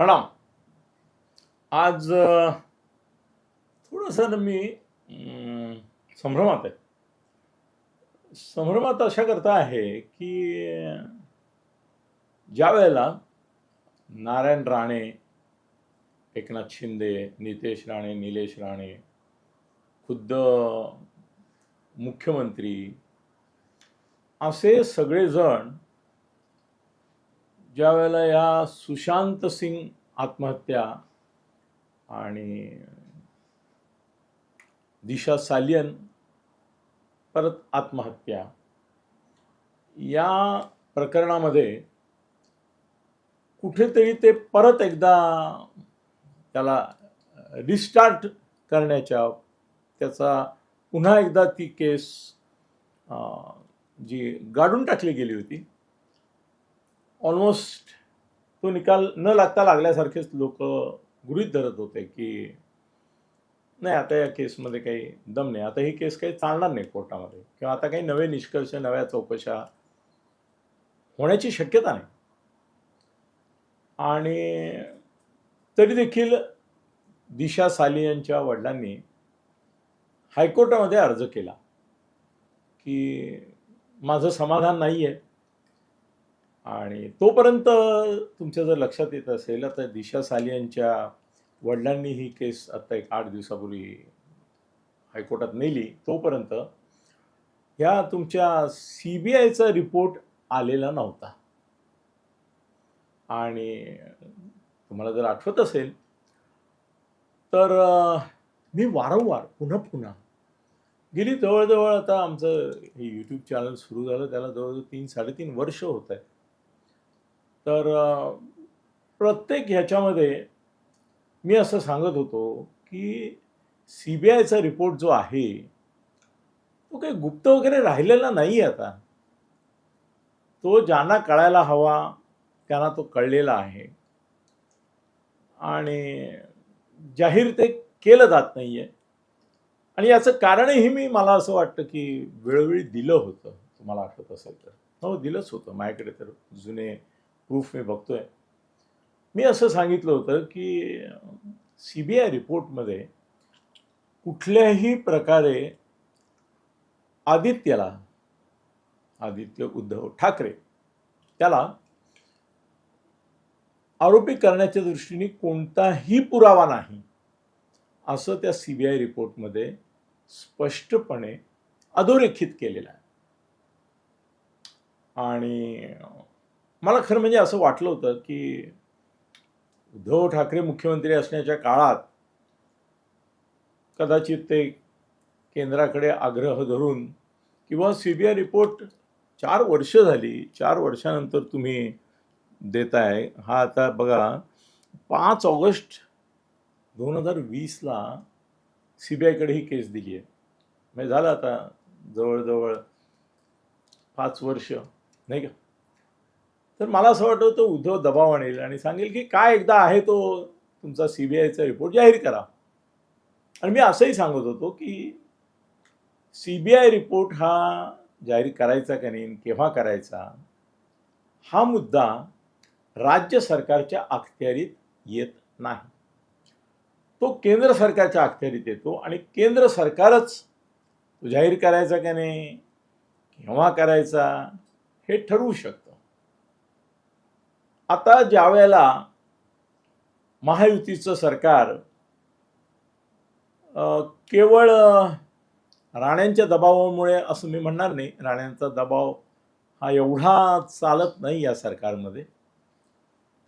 प्रणाम. आज थोडंसं मी संभ्रमात आहे. संभ्रमात अशा करता आहे की ज्या वेळेला नारायण राणे एकनाथ शिंदे नितेश राणे निलेश राणे खुद्द मुख्यमंत्री असे सगळेजण ज्या वेळेला या सुशांत सिंग आत्महत्या आणि दिशा सालियन परत आत्महत्या या प्रकरणामध्ये कुठेतरी ते परत एकदा त्याला रिस्टार्ट करण्याच्या त्याचा पुन्हा एकदा ती केस जी गाडून टाकली गेली होती ऑलमोस्ट तो निकाल न लागता लागल्यासारखेच लोक गृहित धरत होते की नाही आता या केसमध्ये काही दम नाही. आता ही केस काही चालणार नाही कोर्टामध्ये. किंवा आता काही नवे निष्कर्ष नव्या चौकशा होण्याची शक्यता नाही. आणि तरी देखील दिशा साली यांच्या वडिलांनी हायकोर्टामध्ये अर्ज केला की माझं समाधान नाही आहे आणि तोपर्यंत तुमच्या जर लक्षात येत असेल तर दिशा सालियांच्या वडिलांनी ही केस आता एक आठ दिवसापूर्वी हायकोर्टात नेली तोपर्यंत ह्या तुमच्या सी बी आयचा रिपोर्ट आलेला नव्हता. आणि तुम्हाला जर आठवत असेल तर मी वारंवार पुन्हा पुन्हा गेली जवळजवळ आता आमचं हे यूट्यूब चॅनल सुरू झालं त्याला जवळजवळ तीन साडेतीन वर्ष होत आहे तर प्रत्येक ह्याच्यामध्ये मी असं सांगत होतो की सी बी आयचा रिपोर्ट जो आहे तो काही गुप्त वगैरे राहिलेला नाही आता. तो ज्यांना कळायला हवा त्यांना तो कळलेला आहे. आणि जाहीर ते केलं जात नाही आहे आणि याचं कारणही मी मला असं वाटतं की वेळोवेळी दिलं होतं. तुम्हाला आठवत असेल तर. हो दिलंच होतं. माझ्याकडे तर जुने प्रूफ मी बघतोय. मी असं सांगितलं होतं की सी बी आय रिपोर्टमध्ये कुठल्याही प्रकारे आदित्यला आदित्य उद्धव ठाकरे त्याला आरोपी करण्याच्या दृष्टीने कोणताही पुरावा नाही असं त्या सी बी आय रिपोर्टमध्ये स्पष्टपणे अधोरेखित केलेलं आहे. आणि मला खरं म्हणजे असं वाटलं होतं की उद्धव ठाकरे मुख्यमंत्री असण्याच्या काळात कदाचित ते केंद्राकडे आग्रह धरून किंवा सी बी आय रिपोर्ट चार वर्ष झाली चार वर्षानंतर तुम्ही देताय. हा आता बघा पाच ऑगस्ट दोन हजार वीसला सी बी आयकडे ही केस दिली आहे. म्हणजे झालं आता जवळजवळ पाच वर्ष नाही का? तर मला असं वाटत तो उद्धव दबाव आणेल आणि सांगेल की काय एकदा आहे तो तुमचा सी बी आयचा रिपोर्ट जाहीर करा. आणि मी असंही सांगत होतो की सी बी आय रिपोर्ट हा जाहीर करायचा का नाही केव्हा करायचा हा मुद्दा राज्य सरकारच्या अखत्यारीत येत नाही. तो केंद्र सरकारच्या अखत्यारीत येतो आणि केंद्र सरकारच तो जाहीर करायचा का नाही केव्हा करायचा हे ठरवू शकतं आता ज्या वेळेला महायुतीचं सरकार केवळ राण्यांच्या दबावामुळे असं मी म्हणणार नाही राण्यांचा दबाव हा एवढा चालत नाही या सरकारमध्ये.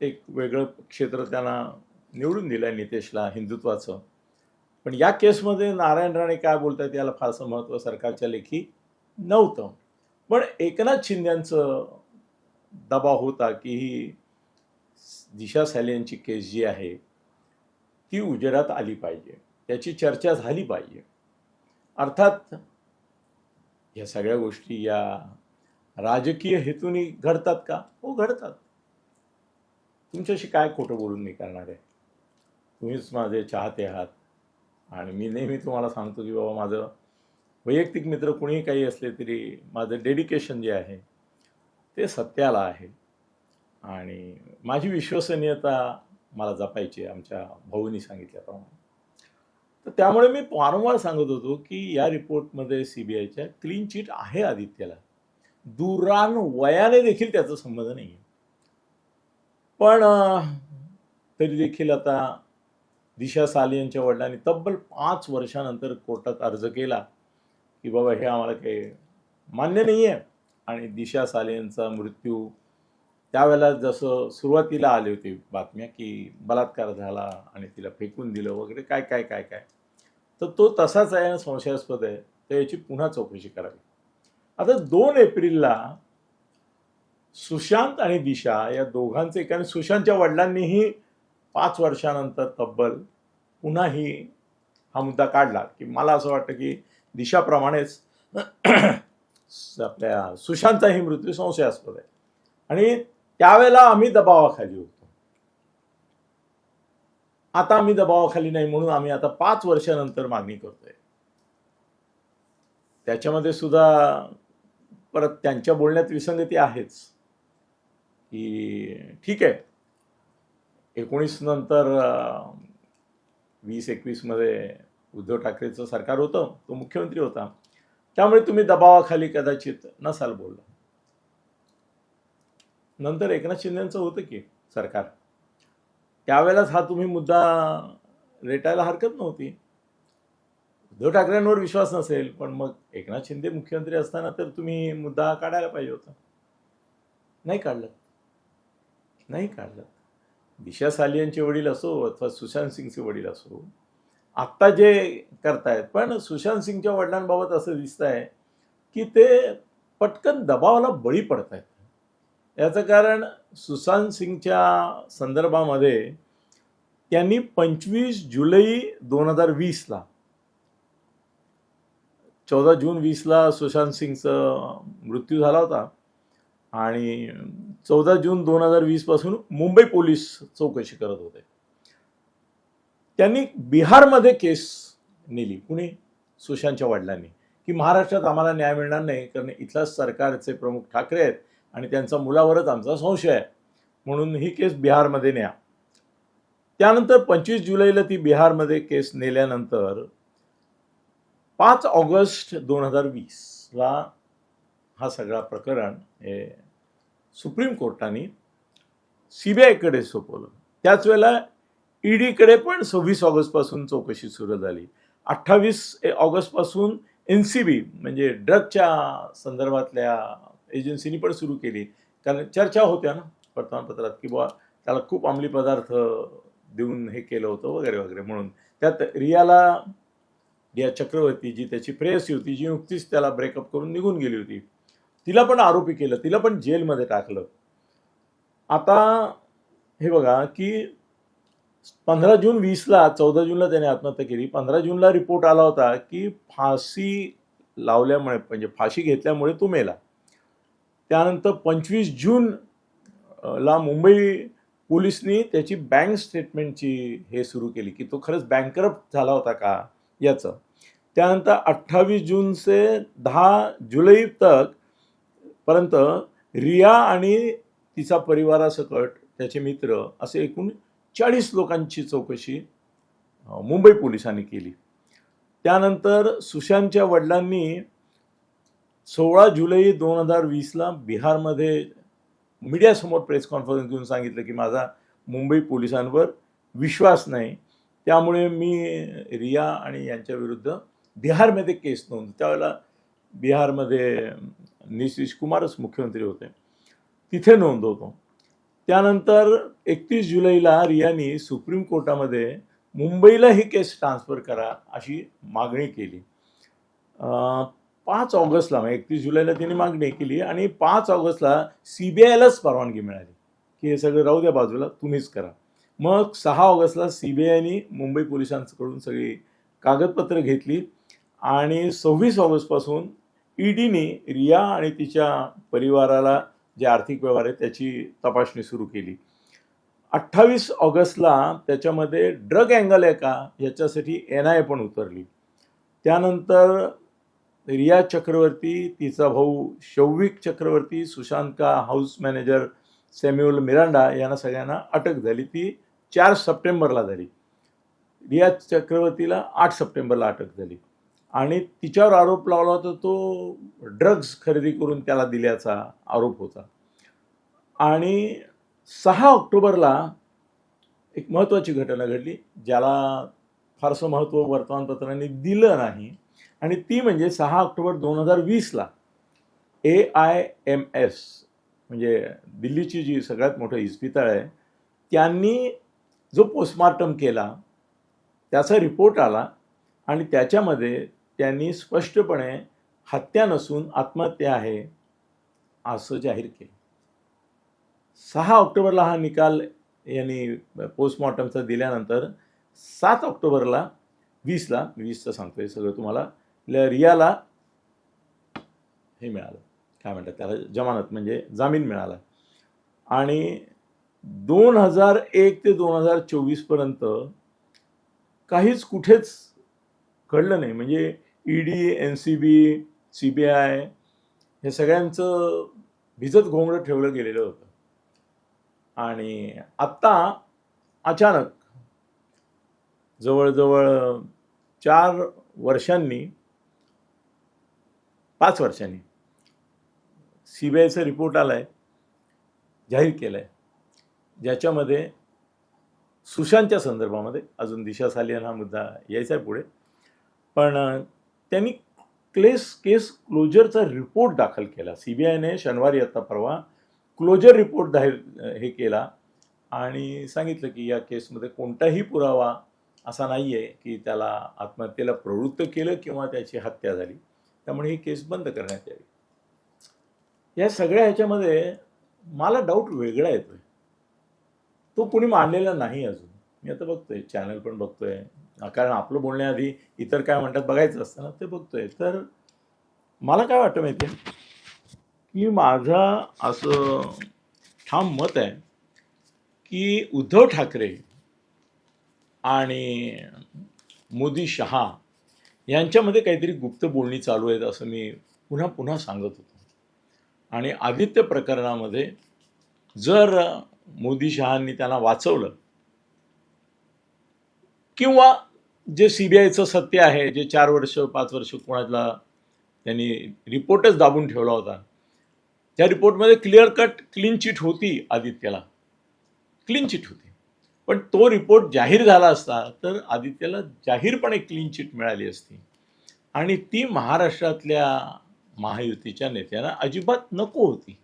एक वेगळं क्षेत्र त्यांना निवडून दिलं आहे नितेशला हिंदुत्वाचं. पण या केसमध्ये नारायण राणे काय बोलतात याला फारसं महत्त्व सरकारच्या लेखी नव्हतं. पण एकनाथ शिंद्यांचं दबाव होता की ही दिशा सालेंची केस जी आहे ती उजेडात आली पाहिजे. त्याची चर्चा झाली पाहिजे. अर्थात या सगळ्या गोष्टी या राजकीय हेतूने घडतात का? हो घडतात. तुमच्याशी काय खोटं बोलून मी करणार आहे? तुम्हीच माझे चाहते आहात. आणि मी नेहमी तुम्हाला सांगतो की बाबा माझं वैयक्तिक मित्र कुणीही काही असले तरी माझं डेडिकेशन जे आहे ते सत्याला आहे. आणि माझी विश्वसनीयता मला जपायची आहे आमच्या भाऊनी सांगितल्याप्रमाणे तर त्यामुळे मी वारंवार सांगत होतो की या रिपोर्टमध्ये सी बी आयच्या क्लीन चिट आहे आदित्यला. दुरान वयाने देखील त्याचा संबंध नाही आहे पण तरी देखील आता दिशा साली यांच्या वडिलांनी तब्बल पाच वर्षानंतर कोर्टात अर्ज केला की बाबा हे आम्हाला काही मान्य नाही आहे आणि दिशा साले यांचा मृत्यू त्यावेळेला जसं सुरुवातीला आली होती बातम्या की बलात्कार झाला आणि तिला फेकून दिलं वगैरे काय काय काय काय. तर तो तसाच आहे आणि संशयास्पद आहे. तर याची पुन्हा चौकशी करावी. आता दोन एप्रिलला सुशांत आणि दिशा या दोघांचे कारण सुशांतच्या वडिलांनीही पाच वर्षानंतर तब्बल पुन्हा ही हा मुद्दा काढला की मला असं वाटतं की दिशाप्रमाणेच आपल्या सुशांतचाही मृत्यू संशयास्पद आहे. आणि त्यावेळेला आम्ही दबावाखाली होतो. आता आम्ही दबावाखाली नाही म्हणून आम्ही आता पाच वर्षानंतर मागणी करतोय. त्याच्यामध्ये सुद्धा परत त्यांच्या बोलण्यात विसंगती आहेच. की ठीक आहे. एकोणीस नंतर वीस एकवीसमध्ये उद्धव ठाकरेचं सरकार होतं तो मुख्यमंत्री होता. त्यामुळे तुम्ही दबावाखाली कदाचित नसाल बोलला नंतर एकनाथ शिंदेचं होतं की सरकार. त्यावेळेलाच हा तुम्ही मुद्दा रेटायला हरकत नव्हती. उद्धव ठाकरेंवर विश्वास नसेल पण मग एकनाथ शिंदे मुख्यमंत्री असताना तर तुम्ही मुद्दा काढायला पाहिजे होता. नाही काढलं. नाही काढलं. दिशा सालियांचे वडील असो अथवा सुशांत सिंगचे वडील असो आत्ता जे करतायत पण सुशांत सिंगच्या वडिलांबाबत असं दिसत आहे की ते पटकन दबावाला बळी पडत आहेत याचं कारण सुशांत सिंगच्या संदर्भामध्ये त्यांनी पंचवीस जुलै दोन हजार वीसला चौदा जून वीसला सुशांत सिंगचा मृत्यू झाला होता आणि चौदा जून दोन हजार वीसपासून मुंबई पोलीस चौकशी करत होते. त्यांनी बिहारमध्ये केस नेली कुणी सुशांतच्या वडिलांनी की महाराष्ट्रात आम्हाला न्याय मिळणार नाही कारण इथलाच सरकारचे प्रमुख ठाकरे आहेत. आणि त्यांचा मुलावरच आमचा संशय आहे. म्हणून ही केस बिहारमध्ये न्या. त्यानंतर पंचवीस जुलैला ती बिहारमध्ये केस नेल्यानंतर पाच ऑगस्ट दोन हजार वीसला हा सगळा प्रकरण हे सुप्रीम कोर्टाने सी बी आयकडे सोपवलं. त्याच वेळेला ईडीकडे पण सव्वीस ऑगस्टपासून चौकशी सुरू झाली. अठ्ठावीस ऑगस्टपासून एन सी बी म्हणजे ड्रगच्या संदर्भातल्या एजन्सीनी पण सुरू केली. कारण चर्चा होत्या ना वर्तमानपत्रात की बुवा त्याला खूप अंमली पदार्थ देऊन हे केलं होतं वगैरे वगैरे म्हणून. त्यात रियाला रिया चक्रवर्ती जी त्याची प्रेयसी होती जी नुकतीच त्याला ब्रेकअप करून निघून गेली होती तिला पण आरोपी केलं तिला पण जेलमध्ये टाकलं. आता हे बघा की पंधरा जून वीसला चौदा जूनला त्याने आत्महत्या केली. पंधरा जूनला रिपोर्ट आला होता की फाशी लावल्यामुळे म्हणजे फाशी घेतल्यामुळे तो मेला. त्यानंतर पंचवीस जून ला मुंबई पोलिसनी त्याची बँक स्टेटमेंटची हे सुरू केली की तो खरंच बँकरप्ट झाला होता का याचं. त्यानंतर अठ्ठावीस जूनचे दहा जुलै तक पर्यंत रिया आणि तिचा परिवारासकट त्याचे मित्र असे एकूण चाळीस लोकांची चौकशी मुंबई पोलिसांनी केली. त्यानंतर सुशांतच्या वडिलांनी सोळा जुलै दोन हजार वीसला बिहारमध्ये मीडियासमोर प्रेस कॉन्फरन्स घेऊन सांगितलं की माझा मुंबई पोलिसांवर विश्वास नाही. त्यामुळे मी रिया आणि यांच्या विरुद्ध बिहारमध्ये केस नोंद. त्यावेळेला बिहारमध्ये नितीश कुमारच मुख्यमंत्री होते. तिथे नोंदवतो त्यानंतर एकतीस जुलैला रियानी सुप्रीम कोर्टामध्ये मुंबईला ही केस ट्रान्सफर करा अशी मागणी केली. पाच ऑगस्टला म्हणजे एकतीस जुलैला तिने मागणी केली आणि पाच ऑगस्टला सी बी आयलाच परवानगी मिळाली. की हे सगळं राहू द्या बाजूला तुम्हीच करा. मग सहा ऑगस्टला सी बी आयनी मुंबई पोलिसांकडून सगळी कागदपत्र घेतली आणि सव्वीस ऑगस्टपासून ईडीने रिया आणि तिच्या परिवाराला जे आर्थिक व्यवहार आहेत त्याची तपासणी सुरू केली. अठ्ठावीस ऑगस्टला त्याच्यामध्ये ड्रग अँगल आहे का याच्यासाठी एन आय पण उतरली. त्यानंतर रिया चक्रवर्ती तिचा भाऊ शौविक चक्रवर्ती सुशांत का हाऊस मॅनेजर सॅम्युअल मिरांडा यांना सगळ्यांना अटक झाली. ती चार सप्टेंबरला झाली. रिया चक्रवर्तीला आठ सप्टेंबरला अटक झाली. आणि तिच्यावर आरोप लावला होता तो ड्रग्ज खरेदी करून त्याला दिल्याचा आरोप होता. आणि सहा ऑक्टोबरला एक महत्त्वाची घटना घडली ज्याला फारसं महत्त्व वर्तमानपत्रांनी दिलं नाही. आणि ती म्हणजे सहा ऑक्टोबर दोन हजार वीसला ए आय एम एस म्हणजे दिल्लीची जी सगळ्यात मोठं इस्पितळ आहे त्यांनी जो पोस्टमार्टम केला त्याचा रिपोर्ट आला आणि त्याच्यामध्ये त्यांनी स्पष्टपणे हत्या नसून आत्महत्या आहे असं जाहीर केलं. सहा ऑक्टोबरला हा निकाल यांनी पोस्टमॉर्टमचा दिल्यानंतर सात ऑक्टोबरला वीसला वीसचं सांगतोय सगळं तुम्हाला रियाला हे मिळालं. काय म्हणतात त्याला? जमानत म्हणजे जामीन मिळाला. आणि दोन हजार एक ते दोन हजार चोवीसपर्यंत काहीच कुठेच घडलं नाही. म्हणजे E D N C B C B I हे सगळ्यांचं भिजत घोंगडं ठेवलं गेलेलं होतं. आणि आत्ता अचानक जवळजवळ चार वर्षांनी पाच वर्षांनी. सी बी आयचा रिपोर्ट आला आहे जाहीर केला आहे ज्याच्यामध्ये सुशांतच्या संदर्भामध्ये अजून दिशा सालियन हा मुद्दा यायचा आहे पुढे. पण त्यांनी क्लेस केस क्लोजरचा रिपोर्ट दाखल केला. सी बी आयने शनिवारी आता परवा क्लोजर रिपोर्ट दाखल हे केला आणि सांगितलं की या केसमध्ये कोणताही पुरावा असा नाही आहे की त्याला आत्महत्येला प्रवृत्त केलं किंवा त्याची हत्या झाली. त्यामुळे ही केस बंद करण्यात यावी. या सगळ्या ह्याच्यामध्ये मला डाऊट वेगळा येतोय. तो कुणी मांडलेला नाही अजून. मी आता बघतोय चॅनल पण बघतोय. कारण आपलं बोलण्याआधी इतर काय म्हणतात बघायचं असतं ना ते बघतोय. तर मला काय वाटतं माहिती आहे की माझा असं ठाम मत आहे की उद्धव ठाकरे आणि मोदी शहा यांच्यामध्ये काहीतरी गुप्त बोलणी चालू आहेत असं मी पुन्हा पुन्हा सांगत होतो. आणि आदित्य प्रकरणामध्ये जर मोदी शहांनी त्यांना वाचवलं किंवा जे सी बी आयचं सत्य आहे जे चार वर्ष पाच वर्ष कोणाला त्यांनी रिपोर्टच दाबून ठेवला होता त्या रिपोर्टमध्ये क्लिअर कट क्लीन चिट होती आदित्यला. क्लीन चिट होती. पण तो रिपोर्ट जाहीर झाला असता तर आदित्यला जाहीरपणे क्लीन चिट मिळाली असती. आणि ती महाराष्ट्रातल्या महायुतीच्या नेत्यांना अजिबात नको होती.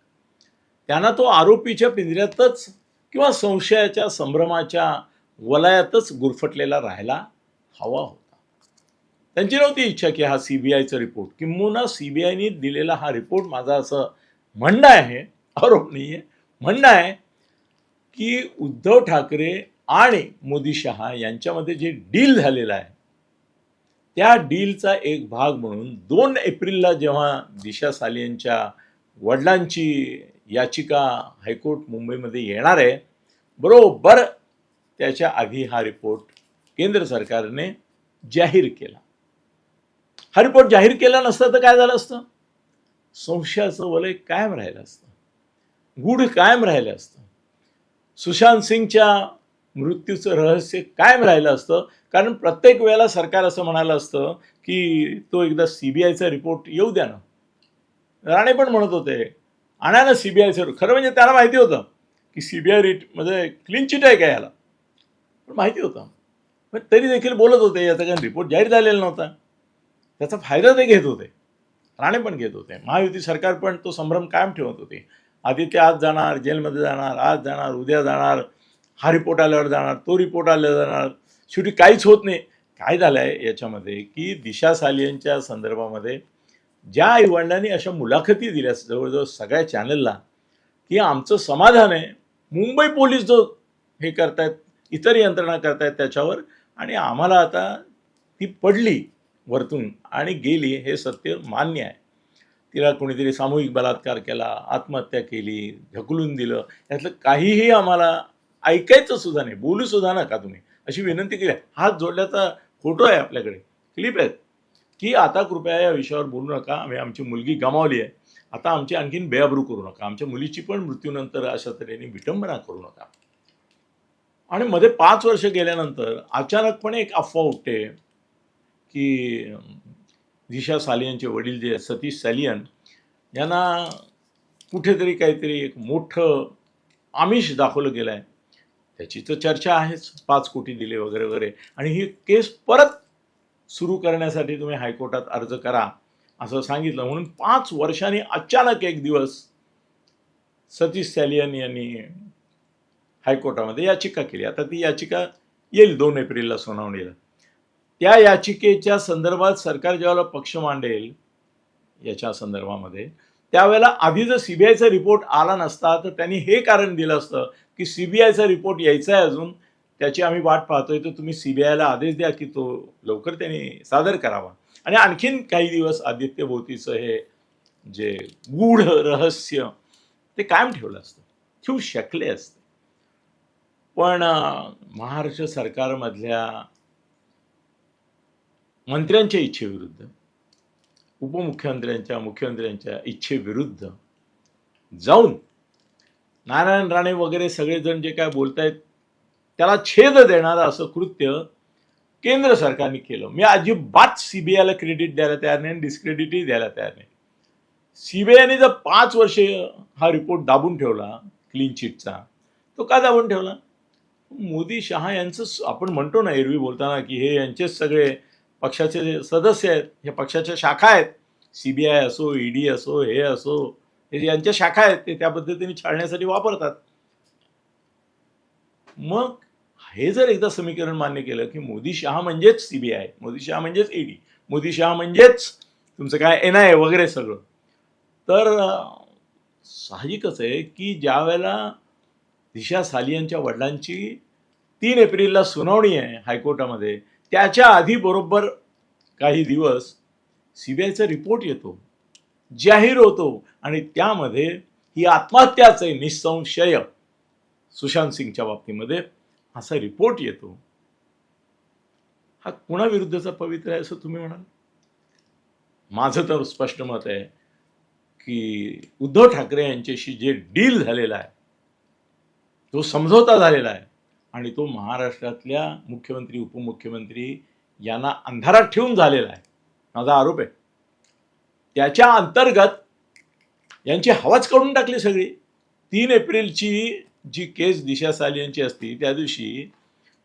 त्यांना तो आरोपीच्या पिंजऱ्यातच किंवा संशयाच्या संभ्रमाच्या वलयातच गुरफटलेला राहायला हवा होता. त्यांची नव्हती इच्छा की हा सी बी आयचा रिपोर्ट. किंबहुना सी बी आयने दिलेला हा रिपोर्ट माझा असं म्हणणं आहे आरोप नाही आहे म्हणणं आहे की उद्धव ठाकरे आणि मोदी शहा यांच्यामध्ये जे डील झालेलं आहे त्या डीलचा एक भाग म्हणून दोन एप्रिलला जेव्हा दिशा सालियनच्या वडिलांची याचिका हायकोर्ट मुंबईमध्ये येणार आहे बरोबर त्याच्या आधी हा रिपोर्ट केंद्र सरकारने जाहीर केला. हा रिपोर्ट जाहीर केला नसता तर काय झालं असतं? संशयाचं वलय कायम राहिलं असतं. गूढ कायम राहिलं असतं. सुशांत सिंगच्या मृत्यूचं रहस्य कायम राहिलं असतं. कारण प्रत्येक वेळेला सरकार असं म्हणालं असतं की तो एकदा सी बी आयचा रिपोर्ट येऊ द्या ना. राणे पण म्हणत होते आणा ना सी बी आयचं खरं म्हणजे त्याला माहिती होतं की सी बी आय रिट म्हणजे क्लीन चिट आहे का याला? पण माहिती होतं. पण तरी देखील बोलत होते याचा कारण रिपोर्ट जाहीर झालेला नव्हता. त्याचा फायदा ते घेत होते. राणे पण घेत होते. महायुती सरकार पण तो संभ्रम कायम ठेवत होते. आदित्य आज जाणार जेलमध्ये जाणार आज जाणार उद्या जाणार. हा रिपोर्ट आल्यावर जाणार तो रिपोर्ट आल्यावर जाणार. शेवटी काहीच होत नाही. काय झालं आहे याच्यामध्ये की दिशा सालियनच्या संदर्भामध्ये ज्या आईवडिलांनी अशा मुलाखती दिल्या जवळजवळ सगळ्या चॅनलला की आमचं समाधान आहे. मुंबई पोलीस जो हे करतायत इतर यंत्रणा करतायत त्याच्यावर आणि आम्हाला आता ती पडली वरतून आणि गेली हे सत्य मान्य आहे. तिला कोणीतरी सामूहिक बलात्कार केला आत्महत्या केली ढकलून दिलं यातलं काहीही आम्हाला ऐकायचं सुद्धा नाही. बोलू सुद्धा नका तुम्ही. अशी विनंती केली. हात जोडल्याचा फोटो आहे आपल्याकडे. क्लिप आहेत. की आता कृपया या विषयावर बोलू नका. आम्ही आमची मुलगी गमावली आहे. आता आमची आणखीन बेअब्रू करू नका. आमच्या मुलीची पण मृत्यूनंतर अशा तऱ्हेने विटंबना करू नका. आणि मध्ये पाच वर्ष गेल्यानंतर अचानकपणे एक अफवा उठते की दिशा सालियनचे वडील जे सतीश सालियन यांना कुठेतरी काहीतरी एक मोठं आमिष दाखवलं गेलं आहे त्याची तर चर्चा आहेच. पाच कोटी दिले वगैरे वगैरे. आणि ही केस परत सुरू करण्यासाठी तुम्ही हायकोर्टात अर्ज करा असं सांगितलं. म्हणून पाच वर्षांनी अचानक एक दिवस सतीश सॅलियन यांनी हायकोर्टामध्ये याचिका केली. आता ती याचिका येईल दोन एप्रिलला सुनावणीला. त्या याचिकेच्या संदर्भात सरकार ज्यावेळेला पक्ष मांडेल याच्या संदर्भामध्ये त्यावेळेला आधी जर सीबीआयचा रिपोर्ट आला नसता तर त्यांनी हे कारण दिलं असतं. की सीबीआयचा रिपोर्ट यायचा आहे अजून त्याची आम्ही वाट पाहतोय. तर तुम्ही सीबीआयला आदेश द्या की तो लवकर त्यांनी सादर करावा. आणि आणखीन काही दिवस आदित्य भोवतीचं हे जे गूढ रहस्य ते कायम ठेवलं असतं. ठेवू शकले असते. पण महाराष्ट्र सरकारमधल्या मंत्र्यांच्या इच्छेविरुद्ध उपमुख्यमंत्र्यांच्या मुख्यमंत्र्यांच्या इच्छेविरुद्ध जाऊन नारायण राणे वगैरे सगळेजण जे काय बोलतायत त्याला छेद देणारं असं कृत्य केंद्र सरकारने केलं. मी अजिबात सीबीआयला क्रेडिट द्यायला तयार नाही आणि डिस्क्रेडिटही द्यायला तयार नाही. सीबीआयने जर पाच वर्षे हा रिपोर्ट दाबून ठेवला क्लीन चिटचा तो का दाबून ठेवला? मोदी शहा यांचं आपण म्हणतो ना एरवी बोलताना की हे यांचेच सगळे पक्षाचे जे सदस्य आहेत हे पक्षाच्या शाखा आहेत. सीबीआय असो ईडी असो हे असो यांच्या शाखा आहेत ते त्या पद्धतीने छाळण्यासाठी वापरतात. मग हे जर एकदा समीकरण मान्य केलं की मोदी शहा म्हणजेच सीबीआय मोदी शहा म्हणजेच ईडी मोदी शहा म्हणजेच तुमचं काय एन आय वगैरे सगळं तर साहजिकच आहे की ज्या वेळेला दिशा सालियांच्या वडिलांची तीन एप्रिलला सुनावणी आहे हायकोर्टामध्ये त्याच्या आधी बरोबर काही दिवस सी बी आयचा रिपोर्ट येतो. जाहीर होतो आणि त्यामध्ये ही आत्महत्याच आहे निसंशय. सुशांत सिंगच्या बाबतीमध्ये असा रिपोर्ट येतो. हा कुणाविरुद्धचा पवित्र आहे असं तुम्ही म्हणाल? माझं तर स्पष्ट मत आहे की उद्धव ठाकरे यांच्याशी जे डील झालेला आहे तो समझोता झालेला आहे आणि तो महाराष्ट्रातल्या मुख्यमंत्री उपमुख्यमंत्री यांना अंधारात ठेवून झालेला आहे. माझा आरोप आहे. त्याच्या अंतर्गत यांची हवाच काढून टाकली सगळी. तीन एप्रिलची जी केस दिशा सालियांची असती त्या दिवशी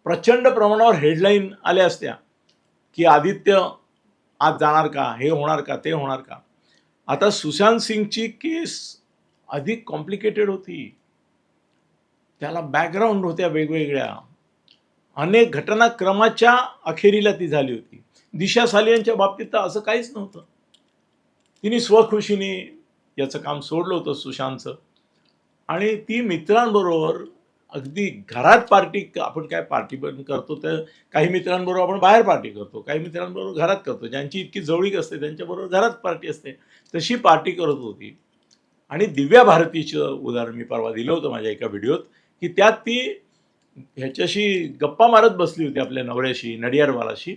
प्रचंड प्रमाणावर हेडलाईन आल्या असत्या की आदित्य आज जाणार का हे होणार का ते होणार का. आता सुशांत सिंगची केस अधिक कॉम्प्लिकेटेड होती. त्याला बॅकग्राऊंड होत्या वेगवेगळ्या. अनेक घटनाक्रमाच्या अखेरीला ती झाली होती. दिशा सालियांच्या बाबतीत तर असं काहीच नव्हतं. तिने स्वखुशीने याचं काम सोडलं होतं सुशांतचं. आणि ती मित्रांबरोबर अगदी घरात पार्टी आपण काय पार्टी पण करतो तर काही मित्रांबरोबर आपण बाहेर पार्टी करतो काही मित्रांबरोबर घरात करतो ज्यांची इतकी जवळीक असते त्यांच्याबरोबर घरात पार्टी असते तशी पार्टी करत होती. आणि दिव्या भारतीचं उदाहरण मी परवा दिलं होतं माझ्या एका व्हिडिओत की त्यात ती ह्याच्याशी गप्पा मारत बसली होती आपल्या नवऱ्याशी नडियारवालाशी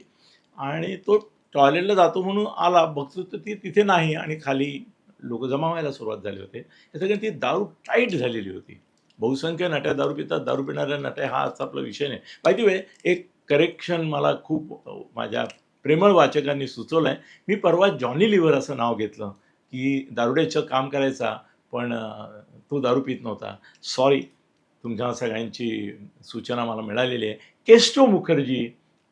आणि तो टॉयलेटला जातो म्हणून आला बघतो तर ती तिथे नाही आणि खाली लोक जमा व्हायला सुरुवात झाली होते. याचं कारण ती दारू टाईट झालेली होती. बहुसंख्य नट्या दारू पितात दारू पिणाऱ्या नट्या हा आजचा आपला विषय नाही. पाहिजे वे एक करेक्शन मला खूप माझ्या प्रेमळ वाचकांनी सुचवलं आहे मी परवा जॉनी लिव्हर असं नाव घेतलं की दारुड्याचं काम करायचा पण तो दारू पित नव्हता. सॉरी तुमच्या सगळ्यांची सूचना मला मिळालेली आहे. केस्टो मुखर्जी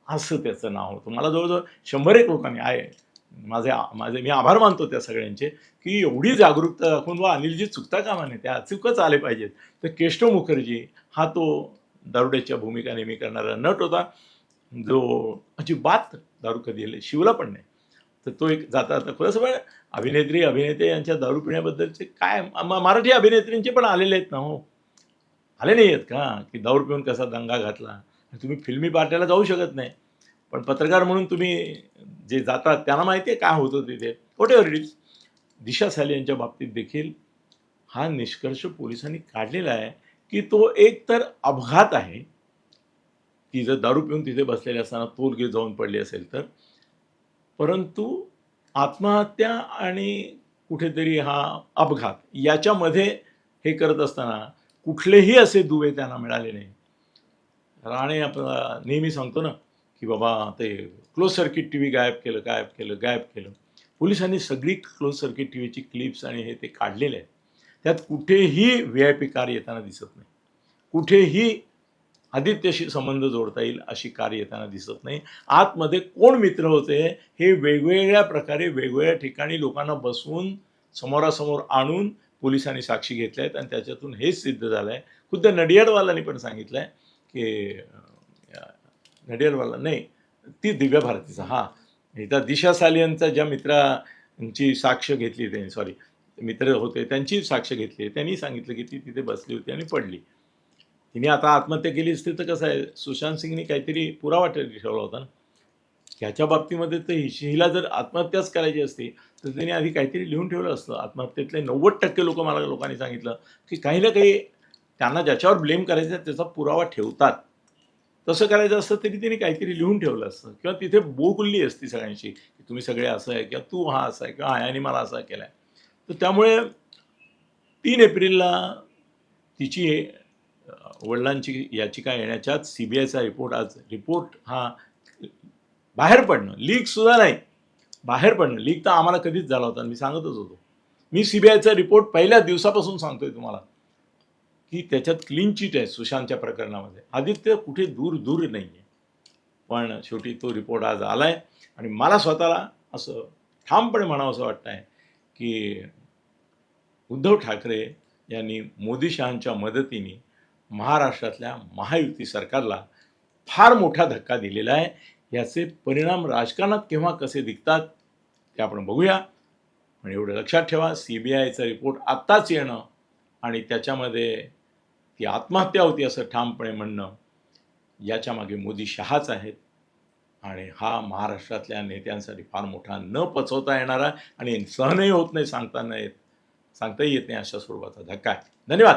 असं त्याचं नाव होतं. मला जवळजवळ शंभर एक लोकांनी आहे. माझे माझे मी आभार मानतो त्या सगळ्यांचे की एवढी जागरूकता दाखवून वा अनिलजी चुकता कामा नाही त्या अचूकच आले पाहिजेत. तर केष्टव मुखर्जी हा तो दारुड्याच्या भूमिका नेहमी करणारा नट होता. जो अजिबात दारू कधी आले शिवला पण नाही. तर तो एक जाता जाता खरंच पण अभिनेत्री अभिनेते यांच्या दारू पिण्याबद्दलचे काय म- मराठी अभिनेत्रींचे पण आलेले आहेत ना हो. आले नाही आहेत का? की दारू पिऊन कसा दंगा घातला? तुम्ही फिल्मी पार्ट्याला जाऊ शकत नाही. पण पत्रकार म्हणून तुम्ही जे जातात त्यांना माहिती आहे काय होतं तिथे. वॉटेवर इट इज दिशा साले यांच्या बाबतीत देखील हा निष्कर्ष पोलिसांनी काढलेला आहे की तो एक तर अपघात आहे. की जर दारू पिऊन तिथे बसलेले असताना तोलगे जाऊन पडली असेल तर. परंतु आत्महत्या आणि कुठेतरी हा अपघात याच्यामध्ये हे करत असताना कुठलेही असे दुवे त्यांना मिळाले नाही. राणे आपला नेहमी सांगतो ना की बाबा ते क्लोज सर्किट टी व्ही गायब केलं गायब केलं गायब केलं. पोलिसांनी सगळी क्लोज सर्किट टी व्हीची क्लिप्स आणि हे ते काढलेले आहेत. त्यात कुठेही व्ही आय पी कार येताना दिसत नाही. कुठेही आदित्यशी संबंध जोडता येईल अशी कार येताना दिसत नाही. आतमध्ये कोण मित्र होते हे वेगवेगळ्या प्रकारे वेगवेगळ्या ठिकाणी लोकांना बसवून समोरासमोर आणून पोलिसांनी साक्षी घेतल्या आहेत आणि त्याच्यातून हेच सिद्ध झालं आहे खुद्द नडियाडवालांनी पण सांगितलं आहे की अं, नाही ती दिव्या भारतीचा हां. इथं दिशा सालियनचा ज्या मित्रांची साक्ष घेतली त्यांनी सॉरी मित्र होते त्यांची साक्ष घेतली त्यांनी सांगितलं की ती तिथे बसली होती आणि पडली. तिने आता आत्महत्या केली असती तर कसं आहे सुशांत सिंगने काहीतरी पुरावा ठेवला होता ना? ह्याच्या बाबतीमध्ये तर हि हिला जर आत्महत्याच करायची असती तर तिने आधी काहीतरी लिहून ठेवलं असतं. आत्महत्येतले नव्वद टक्के लोक मला लोकांनी सांगितलं की काही ना काही त्यांना ज्याच्यावर ब्लेम करायचं आहे त्याचा पुरावा ठेवतात. तसं करायचं असतं तरी त्यांनी काहीतरी लिहून ठेवलं असतं. किंवा तिथे बोगुल्ली असती सगळ्यांशी की तुम्ही सगळे असं आहे किंवा तू हा असा आहे किंवा आयाने मला असा केला आहे तर त्यामुळे तीन एप्रिलला तिची वडिलांची याचिका येण्याच्यात सी बी आयचा रिपोर्ट आज रिपोर्ट हा बाहेर पडणं लीकसुद्धा नाही. बाहेर पडणं लीक तर आम्हाला कधीच झाला होता मी सांगतच होतो. मी सी बी आयचा रिपोर्ट पहिल्या दिवसापासून सांगतोय तुम्हाला. की त्याच्यात क्लीन चीट आहे सुशांतच्या प्रकरणामध्ये. आदित्य कुठे दूर दूर नाही आहे पण शेवटी तो रिपोर्ट आज आला आहे आणि मला स्वतःला असं ठामपणे म्हणावं असं वाटतं आहे की उद्धव ठाकरे यांनी मोदी शहांच्या मदतीने महाराष्ट्रातल्या महायुती सरकारला फार मोठा धक्का दिलेला आहे. याचे परिणाम राजकारणात केव्हा कसे दिसतात ते आपण बघूया. पण एवढं लक्षात ठेवा सी बी आयचा रिपोर्ट आत्ताच येणं आणि त्याच्यामध्ये ती आत्महत्या होती असं ठामपणे म्हणणं याच्यामागे मोदी शहाच आहेत. आणि हा महाराष्ट्रातल्या नेत्यांसाठी फार मोठा न पचवता येणारा आणि सहनही होत नाही सांगता नाही येत सांगताही येत नाही अशा स्वरूपाचा धक्का आहे. धन्यवाद.